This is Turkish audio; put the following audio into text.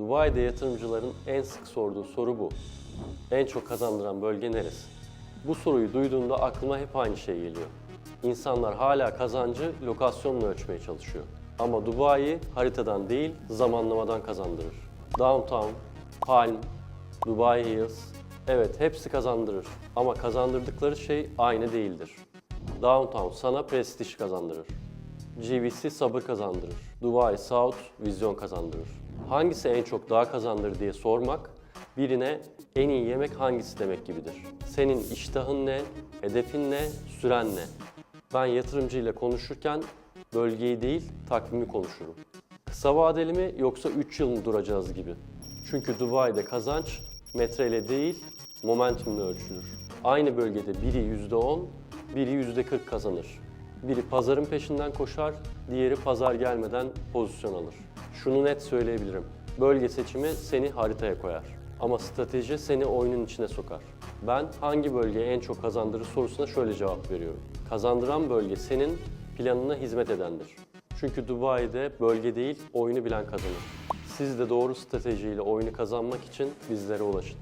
Dubai'de yatırımcıların en sık sorduğu soru bu. En çok kazandıran bölge neresi? Bu soruyu duyduğumda aklıma hep aynı şey geliyor. İnsanlar hala kazancı lokasyonla ölçmeye çalışıyor. Ama Dubai haritadan değil, zamanlamadan kazandırır. Downtown, Palm, Dubai Hills, evet hepsi kazandırır. Ama kazandırdıkları şey aynı değildir. Downtown sana prestij kazandırır. GVC sabır kazandırır. Dubai South vizyon kazandırır. Hangisi en çok daha kazandırır diye sormak birine en iyi yemek hangisi demek gibidir. Senin iştahın ne, hedefin ne, süren ne? Ben yatırımcıyla konuşurken bölgeyi değil takvimi konuşurum. Kısa vadeli mi yoksa 3 yıl mı duracağız gibi. Çünkü Dubai'de kazanç metreyle değil momentumla ölçülür. Aynı bölgede biri %10, biri %40 kazanır. Biri pazarın peşinden koşar, diğeri pazar gelmeden pozisyon alır. Şunu net söyleyebilirim. Bölge seçimi seni haritaya koyar. Ama strateji seni oyunun içine sokar. Ben hangi bölgeye en çok kazandırır sorusuna şöyle cevap veriyorum. Kazandıran bölge senin planına hizmet edendir. Çünkü Dubai'de bölge değil, oyunu bilen kazanır. Siz de doğru stratejiyle oyunu kazanmak için bizlere ulaşın.